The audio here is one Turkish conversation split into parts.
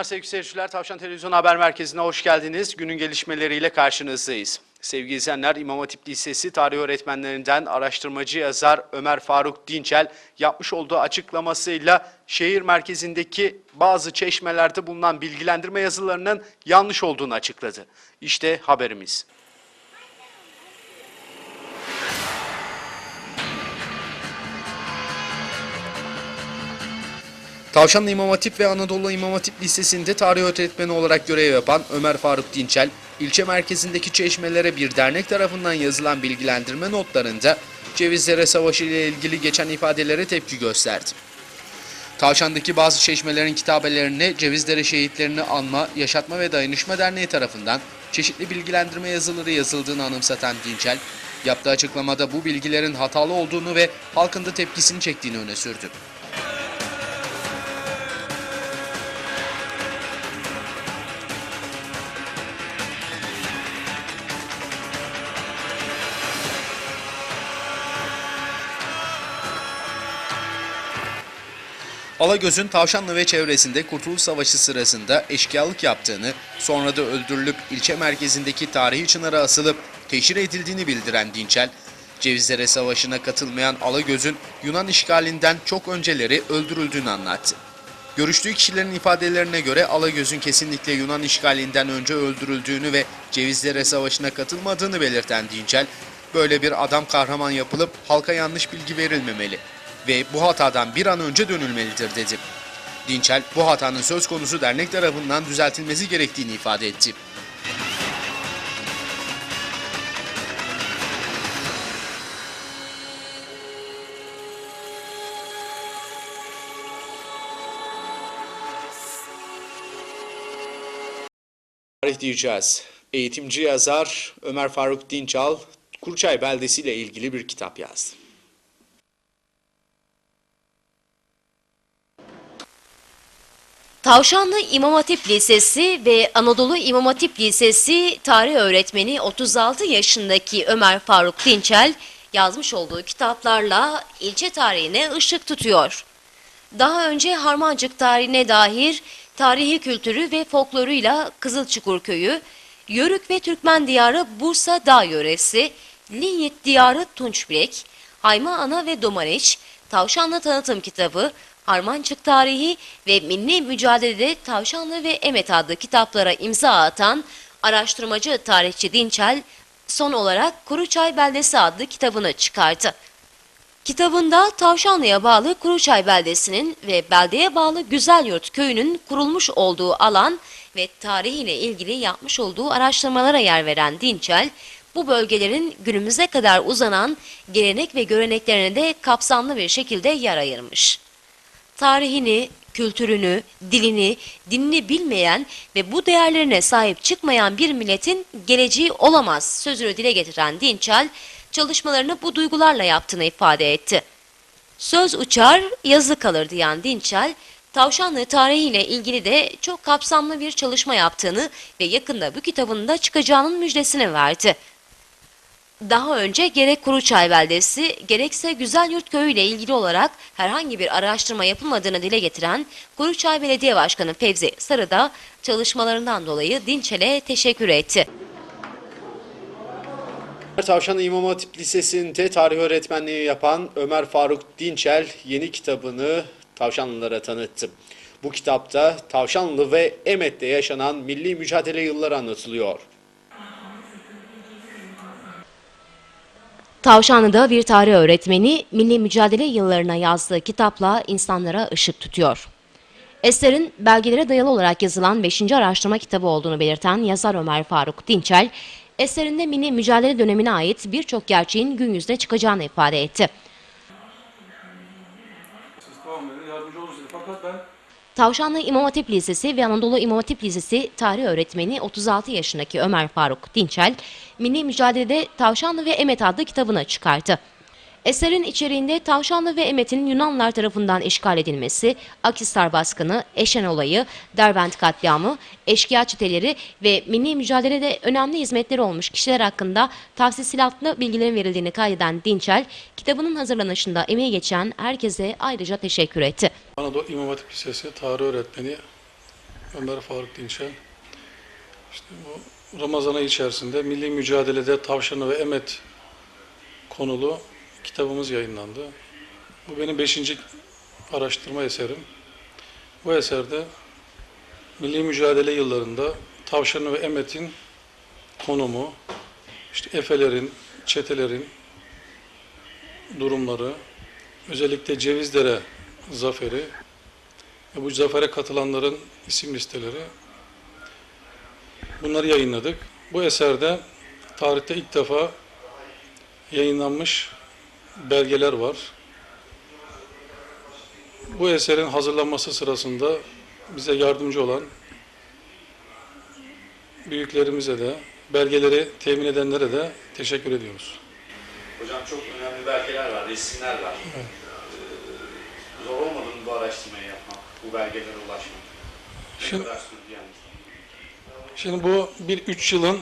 akşamlar sevgili seyirciler. Tavşan Televizyon Haber Merkezi'ne hoş geldiniz. Günün gelişmeleriyle karşınızdayız. Sevgili izleyenler İmam Hatip Lisesi tarih öğretmenlerinden araştırmacı yazar Ömer Faruk Dinçel yapmış olduğu açıklamasıyla şehir merkezindeki bazı çeşmelerde bulunan bilgilendirme yazılarının yanlış olduğunu açıkladı. İşte haberimiz. Tavşanlı İmam Hatip ve Anadolu İmam Hatip Lisesi'nde tarih öğretmeni olarak görev yapan Ömer Faruk Dinçel, ilçe merkezindeki çeşmelere bir dernek tarafından yazılan bilgilendirme notlarında Cevizlere Savaşı ile ilgili geçen ifadelere tepki gösterdi. Tavşan'daki bazı çeşmelerin kitabelerine Cevizdere şehitlerini anma, yaşatma ve dayanışma derneği tarafından çeşitli bilgilendirme yazıları yazıldığını anımsatan Dinçel, yaptığı açıklamada bu bilgilerin hatalı olduğunu ve halkın da tepkisini çektiğini öne sürdü. Alagöz'ün Tavşanlı ve çevresinde Kurtuluş Savaşı sırasında eşkıyalık yaptığını, sonra da öldürülüp ilçe merkezindeki tarihi çınara asılıp teşhir edildiğini bildiren Dinçel, Cevizlere Savaşı'na katılmayan Alagöz'ün Yunan işgalinden çok önceleri öldürüldüğünü anlattı. Görüştüğü kişilerin ifadelerine göre Alagöz'ün kesinlikle Yunan işgalinden önce öldürüldüğünü ve Cevizlere Savaşı'na katılmadığını belirten Dinçel, böyle bir adam kahraman yapılıp halka yanlış bilgi verilmemeli ve bu hatadan bir an önce dönülmelidir dedi. Dinçel, bu hatanın söz konusu dernek tarafından düzeltilmesi gerektiğini ifade etti. Tarih diyeceğiz. Eğitimci yazar Ömer Faruk Dinçal, Kuruçay beldesi ile ilgili bir kitap yazdı. Tavşanlı İmam Hatip Lisesi ve Anadolu İmam Hatip Lisesi tarih öğretmeni 36 yaşındaki Ömer Faruk Dinçel yazmış olduğu kitaplarla ilçe tarihine ışık tutuyor. Daha önce Harmancık tarihine dair tarihi kültürü ve folkloruyla Kızılçukur Köyü, Yörük ve Türkmen diyarı Bursa Dağ Yöresi, Linyit diyarı Tunçbilek, Hayma Ana ve Domaniç, Tavşanlı Tanıtım Kitabı, Harmancık Tarihi ve Milli Mücadelede Tavşanlı ve Emet adlı kitaplara imza atan araştırmacı tarihçi Dinçel, son olarak Kuruçay Beldesi adlı kitabını çıkardı. Kitabında Tavşanlı'ya bağlı Kuruçay beldesinin ve beldeye bağlı Güzelyurt köyünün kurulmuş olduğu alan ve tarihiyle ilgili yapmış olduğu araştırmalara yer veren Dinçel, bu bölgelerin günümüze kadar uzanan gelenek ve göreneklerine de kapsamlı bir şekilde yer ayırmış. Tarihini, kültürünü, dilini, dinini bilmeyen ve bu değerlerine sahip çıkmayan bir milletin geleceği olamaz sözünü dile getiren Dinçel, çalışmalarını bu duygularla yaptığını ifade etti. Söz uçar, yazı kalır diyen Dinçel, Tavşanlı tarihiyle ilgili de çok kapsamlı bir çalışma yaptığını ve yakında bu kitabın da çıkacağının müjdesini verdi. Daha önce gerek Kuruçay beldesi gerekse Güzelyurt Köyü ile ilgili olarak herhangi bir araştırma yapılmadığını dile getiren Kuruçay Belediye Başkanı Fevzi Sarı da çalışmalarından dolayı Dinçel'e teşekkür etti. Tavşanlı İmam Hatip Lisesi'nde tarih öğretmenliği yapan Ömer Faruk Dinçel yeni kitabını Tavşanlılara tanıttı. Bu kitapta Tavşanlı ve Emet'te yaşanan milli mücadele yılları anlatılıyor. Tavşanlı'da bir tarih öğretmeni milli mücadele yıllarına yazdığı kitapla insanlara ışık tutuyor. Eserin belgelere dayalı olarak yazılan 5. araştırma kitabı olduğunu belirten yazar Ömer Faruk Dinçel, eserinde milli mücadele dönemine ait birçok gerçeğin gün yüzüne çıkacağını ifade etti. Siz tamam yardımcı olursunuz. Fakat ben Tavşanlı İmam Hatip Lisesi ve Anadolu İmam Hatip Lisesi tarih öğretmeni 36 yaşındaki Ömer Faruk Dinçel, Milli Mücadele'de Tavşanlı ve Emet adlı kitabını çıkarttı. Eserin içeriğinde Tavşanlı ve Emet'in Yunanlılar tarafından işgal edilmesi, Akisar baskını, Eşen olayı, Derbent katliamı, eşkıya çeteleri ve milli mücadelede önemli hizmetleri olmuş kişiler hakkında tafsilatlı bilgilerin verildiğini kaydeden Dinçel, kitabının hazırlanışında emeği geçen herkese ayrıca teşekkür etti. Anadolu İmam Hatip Lisesi tarih öğretmeni Ömer Faruk Dinçel. İşte bu Ramazan ayı içerisinde Milli Mücadelede Tavşanı ve Emet konulu kitabımız yayınlandı. Bu benim beşinci araştırma eserim. Bu eserde Milli Mücadele yıllarında Tavşanı ve Emet'in konumu, işte Efelerin, çetelerin durumları, özellikle Cevizdere zaferi ve bu zafere katılanların isim listeleri bunları yayınladık. Bu eserde tarihte ilk defa yayınlanmış belgeler var. Bu eserin hazırlanması sırasında bize yardımcı olan büyüklerimize de, belgeleri temin edenlere de teşekkür ediyoruz. Hocam çok önemli belgeler var, resimler var. Ee, zor olmadı mı bu araştırmayı yapmak, bu belgelere ulaşmak? Ne Şimdi- kadar sürdü yani? Şimdi bu bir üç yılın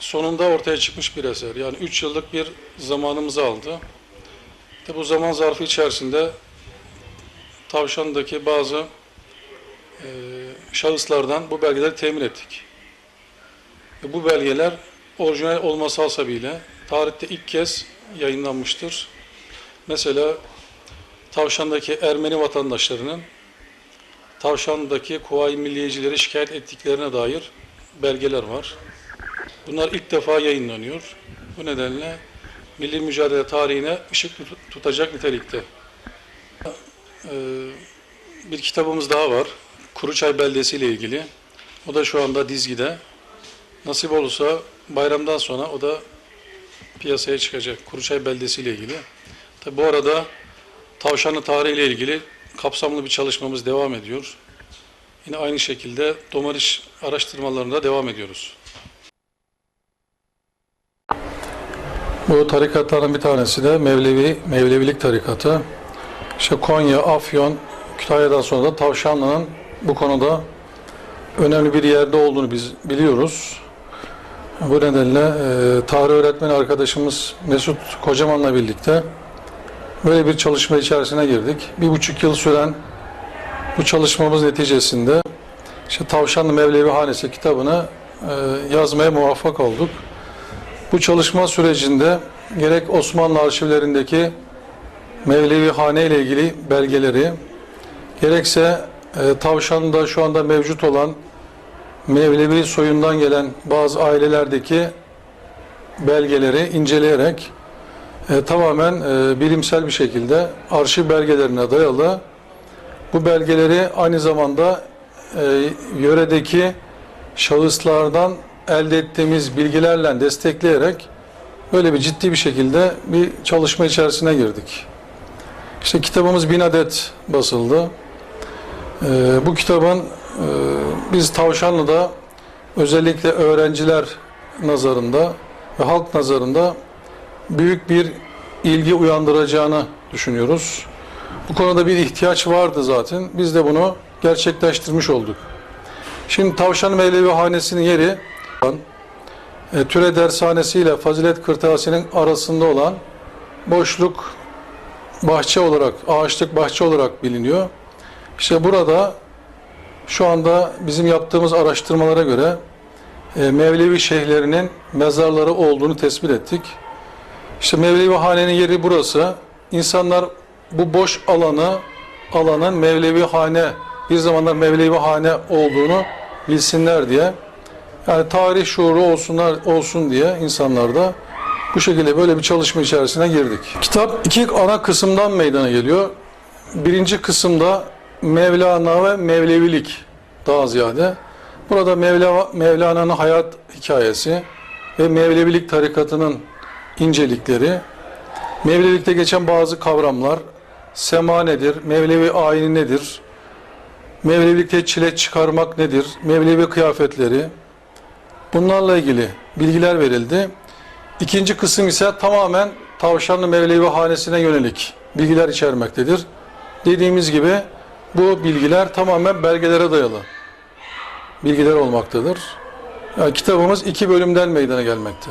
sonunda ortaya çıkmış bir eser. Yani üç yıllık bir zamanımızı aldı. İşte bu zaman zarfı içerisinde Tavşan'daki bazı e, şahıslardan bu belgeleri temin ettik. Ve bu belgeler orijinal olması hasebiyle tarihte ilk kez yayınlanmıştır. Mesela Tavşan'daki Ermeni vatandaşlarının Tavşan'daki Kuvayi Milliyecileri şikayet ettiklerine dair belgeler var. Bunlar ilk defa yayınlanıyor. Bu nedenle milli mücadele tarihine ışık tut- tutacak nitelikte. Ee, bir kitabımız daha var. Kuruçay Beldesi ile ilgili. O da şu anda dizgide. Nasip olursa bayramdan sonra o da piyasaya çıkacak. Kuruçay Beldesi ile ilgili. Tabi bu arada Tavşanlı tarihi ile ilgili kapsamlı bir çalışmamız devam ediyor. Yine aynı şekilde Domariş araştırmalarında devam ediyoruz. Bu tarikatların bir tanesi de Mevlevi, Mevlevilik tarikatı. İşte Konya, Afyon, Kütahya'dan sonra da Tavşanlı'nın bu konuda önemli bir yerde olduğunu biz biliyoruz. Bu nedenle e, tarih öğretmeni arkadaşımız Mesut Kocaman'la birlikte böyle bir çalışma içerisine girdik. Bir buçuk yıl süren bu çalışmamız neticesinde işte Tavşanlı Mevlevi Hanesi kitabını e, yazmaya muvaffak olduk. Bu çalışma sürecinde gerek Osmanlı arşivlerindeki Mevlevi Hane ile ilgili belgeleri, gerekse e, Tavşan'da şu anda mevcut olan Mevlevi soyundan gelen bazı ailelerdeki belgeleri inceleyerek e, tamamen e, bilimsel bir şekilde arşiv belgelerine dayalı bu belgeleri aynı zamanda e, yöredeki şahıslardan elde ettiğimiz bilgilerle destekleyerek böyle bir ciddi bir şekilde bir çalışma içerisine girdik. İşte kitabımız bin adet basıldı. E, bu kitabın e, biz Tavşanlı'da özellikle öğrenciler nazarında ve halk nazarında büyük bir ilgi uyandıracağını düşünüyoruz. Bu konuda bir ihtiyaç vardı zaten. Biz de bunu gerçekleştirmiş olduk. Şimdi Tavşan Mevlevi Hanesi'nin yeri e, Türe Dershanesi ile Fazilet Kırtasiye'nin arasında olan boşluk bahçe olarak, ağaçlık bahçe olarak biliniyor. İşte burada şu anda bizim yaptığımız araştırmalara göre e, Mevlevi şeyhlerinin mezarları olduğunu tespit ettik. İşte Mevlevi Hane'nin yeri burası. İnsanlar bu boş alanı, alanın Mevlevi Hane, bir zamanlar Mevlevi Hane olduğunu bilsinler diye. Yani tarih şuuru olsunlar olsun diye insanlar da bu şekilde böyle bir çalışma içerisine girdik. Kitap iki ana kısımdan meydana geliyor. Birinci kısımda Mevlana ve Mevlevilik daha ziyade. Burada Mevla, Mevlana'nın hayat hikayesi ve Mevlevilik tarikatının incelikleri, Mevlevilikte geçen bazı kavramlar, sema nedir, Mevlevi ayini nedir, Mevlevilikte çile çıkarmak nedir, Mevlevi kıyafetleri, bunlarla ilgili bilgiler verildi. İkinci kısım ise tamamen Tavşanlı Mevlevi Hanesi'ne yönelik bilgiler içermektedir. Dediğimiz gibi bu bilgiler tamamen belgelere dayalı bilgiler olmaktadır. Yani kitabımız iki bölümden meydana gelmekte.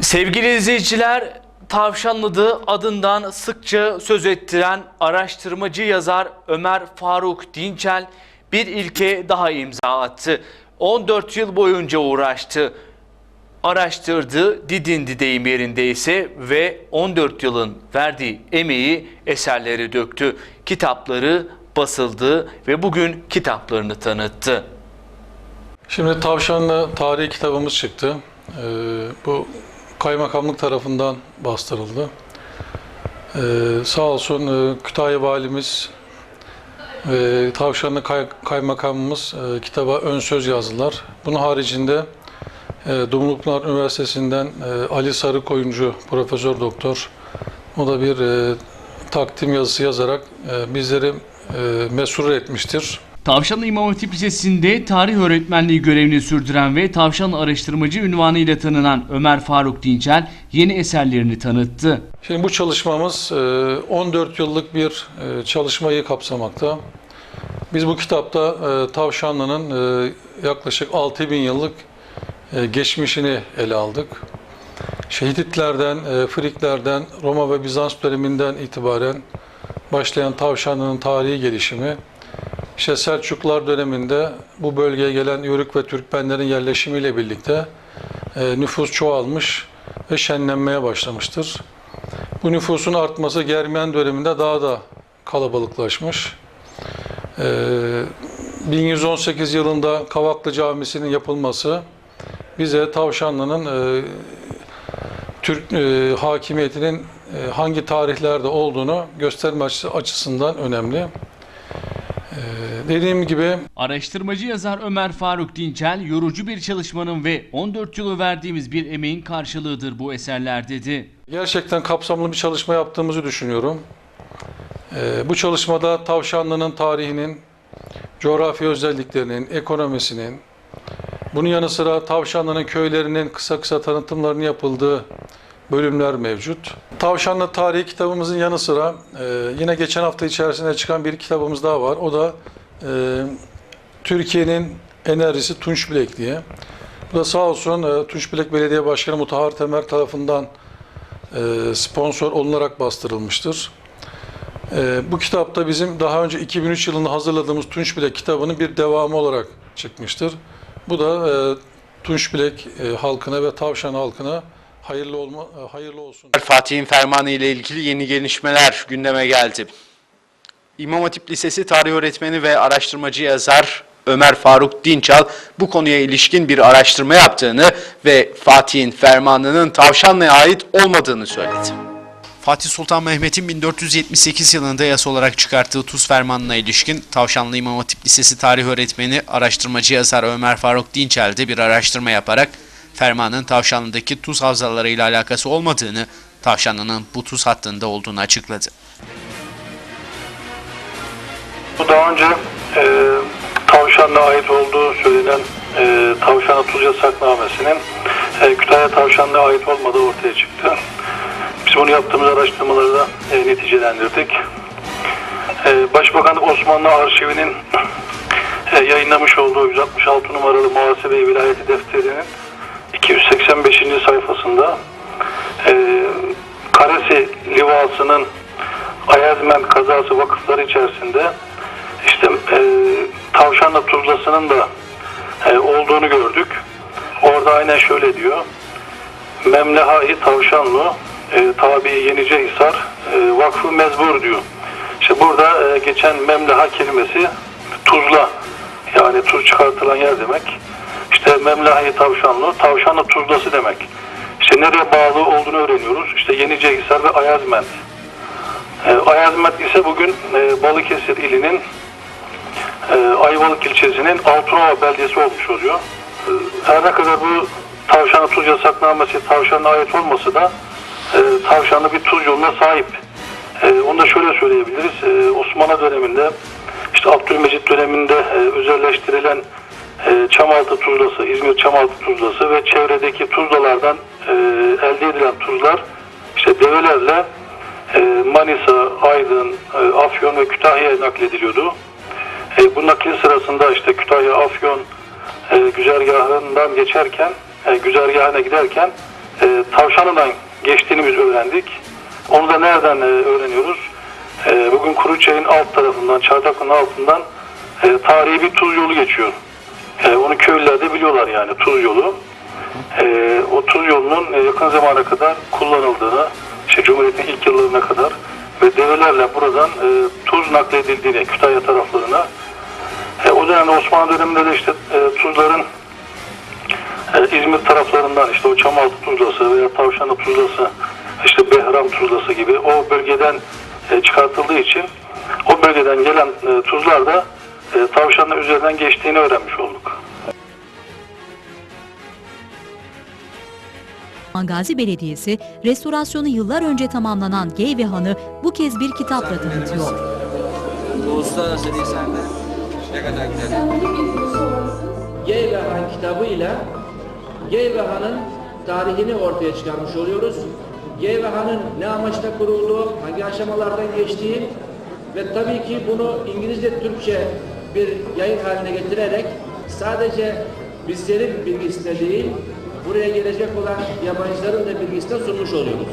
Sevgili izleyiciler, Tavşanlı'da adından sıkça söz ettiren araştırmacı yazar Ömer Faruk Dinçel bir ilke daha imza attı. 14 yıl boyunca uğraştı. Araştırdı, didindi deyim yerindeyse ve 14 yılın verdiği emeği eserleri döktü. Kitapları basıldı ve bugün kitaplarını tanıttı. Şimdi Tavşanlı tarihi kitabımız çıktı. Ee, bu kaymakamlık tarafından bastırıldı. Ee, sağ olsun e, Kütahya Valimiz ve Tavşanlı kay- Kaymakamımız e, kitaba ön söz yazdılar. Bunun haricinde e, Dumlupınar Üniversitesi'nden e, Ali Sarıkoyuncu, Profesör Doktor, o da bir e, takdim yazısı yazarak e, bizleri e, mesrur etmiştir. Tavşanlı İmam Hatip Lisesi'nde tarih öğretmenliği görevini sürdüren ve Tavşanlı araştırmacı ünvanıyla tanınan Ömer Faruk Dinçel yeni eserlerini tanıttı. Şimdi bu çalışmamız e, 14 yıllık bir e, çalışmayı kapsamakta. Biz bu kitapta e, Tavşanlı'nın e, yaklaşık 6000 yıllık e, geçmişini ele aldık. Şehitlerden, e, Friklerden, Roma ve Bizans döneminden itibaren başlayan Tavşanlı'nın tarihi gelişimi, işte Selçuklular döneminde bu bölgeye gelen Yörük ve Türkmenlerin yerleşimiyle birlikte e, nüfus çoğalmış ve şenlenmeye başlamıştır. Bu nüfusun artması Germiyan döneminde daha da kalabalıklaşmış. Ee, 1118 yılında Kavaklı Camisi'nin yapılması bize Tavşanlı'nın e, Türk e, hakimiyetinin e, hangi tarihlerde olduğunu gösterme açısı- açısından önemli. Ee, dediğim gibi Araştırmacı yazar Ömer Faruk Dinçel, yorucu bir çalışmanın ve 14 yılı verdiğimiz bir emeğin karşılığıdır bu eserler dedi. Gerçekten kapsamlı bir çalışma yaptığımızı düşünüyorum. Ee, bu çalışmada Tavşanlı'nın tarihinin, coğrafi özelliklerinin, ekonomisinin, bunun yanı sıra Tavşanlı'nın köylerinin kısa kısa tanıtımlarının yapıldığı bölümler mevcut. Tavşanlı tarihi kitabımızın yanı sıra e, yine geçen hafta içerisinde çıkan bir kitabımız daha var. O da e, Türkiye'nin enerjisi Tunç Bilek diye. Bu da sağ olsun e, Tunç Bilek Belediye Başkanı Mutahhar Temer tarafından e, sponsor olunarak bastırılmıştır. E, bu kitapta bizim daha önce 2003 yılında hazırladığımız Tunç Bilek kitabının bir devamı olarak çıkmıştır. Bu da e, Tunç Bilek e, halkına ve Tavşan halkına hayırlı olma e, hayırlı olsun. Fatih'in fermanı ile ilgili yeni gelişmeler gündeme geldi. İmam Hatip Lisesi tarih öğretmeni ve araştırmacı yazar Ömer Faruk Dinçal bu konuya ilişkin bir araştırma yaptığını ve Fatih'in fermanının Tavşanlı'ya ait olmadığını söyledi. Fatih Sultan Mehmet'in 1478 yılında yasa olarak çıkarttığı Tuz Fermanı'na ilişkin Tavşanlı İmam Hatip Lisesi tarih öğretmeni, araştırmacı yazar Ömer Faruk Dinçel de bir araştırma yaparak fermanın Tavşanlı'daki tuz havzalarıyla alakası olmadığını, Tavşanlı'nın bu tuz hattında olduğunu açıkladı. Bu daha önce e, Tavşan'a ait olduğu söylenen e, Tavşan'a Tuz Yasaknamesi'nin e, Kütahya Tavşan'a ait olmadığı ortaya çıktı. Biz bunu yaptığımız araştırmalarda e, neticelendirdik. E, Başbakan Osmanlı Arşivi'nin e, yayınlamış olduğu 166 numaralı Muhasebe Vilayeti Defteri'nin 285. sayfasında e, Karesi Livası'nın Ayazmen kazası vakıfları içerisinde işte e, Tavşanlı Tuzlası'nın da e, olduğunu gördük. Orada aynen şöyle diyor. Memleha-i Tavşanlı e, tabi Yenicehisar e, Vakfı Mezbur diyor. İşte burada e, geçen Memleha kelimesi tuzla yani tuz çıkartılan yer demek. İşte Memleha-i Tavşanlı, Tavşanlı Tuzlası demek. İşte nereye bağlı olduğunu öğreniyoruz. İşte Yenicehisar ve Ayazmen. E, Ayazmet ise bugün e, Balıkesir ilinin e, Ayvalık ilçesinin Altınova beldesi olmuş oluyor. E, her ne kadar bu tavşanı tuz yasaknamesi tavşana ait olması da e, tavşanlı bir tuz yoluna sahip. E, onu da şöyle söyleyebiliriz. E, Osmanlı döneminde işte Abdülmecit döneminde e, özelleştirilen e, Çamaltı tuzlası, İzmir Çamaltı tuzlası ve çevredeki tuzlalardan e, elde edilen tuzlar işte develerle e, Manisa, Aydın, e, Afyon ve Kütahya'ya naklediliyordu. Bu nakil sırasında işte Kütahya, Afyon güzergahından geçerken, güzergahına giderken Tavşanı'dan geçtiğini biz öğrendik. Onu da nereden öğreniyoruz? Bugün Kuruçay'ın alt tarafından, Çardaklı'nın altından tarihi bir tuz yolu geçiyor. E, onu köylüler de biliyorlar yani tuz yolu. E, o tuz yolunun e, yakın zamana kadar kullanıldığını, işte Cumhuriyet'in ilk yıllarına kadar ve develerle buradan e, tuz nakledildiğini Kütahya taraflarına e, o dönemde Osmanlı döneminde de işte e, tuzların e, İzmir taraflarından işte o Çamaltı tuzlası veya Tavşanlı tuzlası işte Behram tuzlası gibi o bölgeden e, çıkartıldığı için o bölgeden gelen e, tuzlar da e, Tavşanlı üzerinden geçtiğini öğrenmiş olduk. Gazi Belediyesi, restorasyonu yıllar önce tamamlanan Geyve Han'ı bu kez bir kitapla tanıtıyor. Uluslararası lisanda ne kadar güzel. Geyvehan kitabıyla Geyvehan'ın tarihini ortaya çıkarmış oluyoruz. Geyvehan'ın ne amaçla kurulduğu, hangi aşamalardan geçtiği ve tabii ki bunu İngilizce, Türkçe bir yayın haline getirerek sadece bizlerin bilgisine değil, buraya gelecek olan yabancıların da bilgisine sunmuş oluyoruz.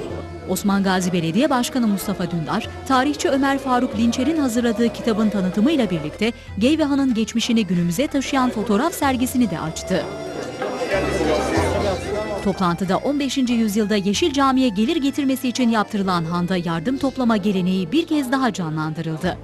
Osman Gazi Belediye Başkanı Mustafa Dündar, tarihçi Ömer Faruk Dinçer'in hazırladığı kitabın tanıtımıyla birlikte Geyve Han'ın geçmişini günümüze taşıyan fotoğraf sergisini de açtı. Toplantıda 15. yüzyılda Yeşil Cami'ye gelir getirmesi için yaptırılan handa yardım toplama geleneği bir kez daha canlandırıldı.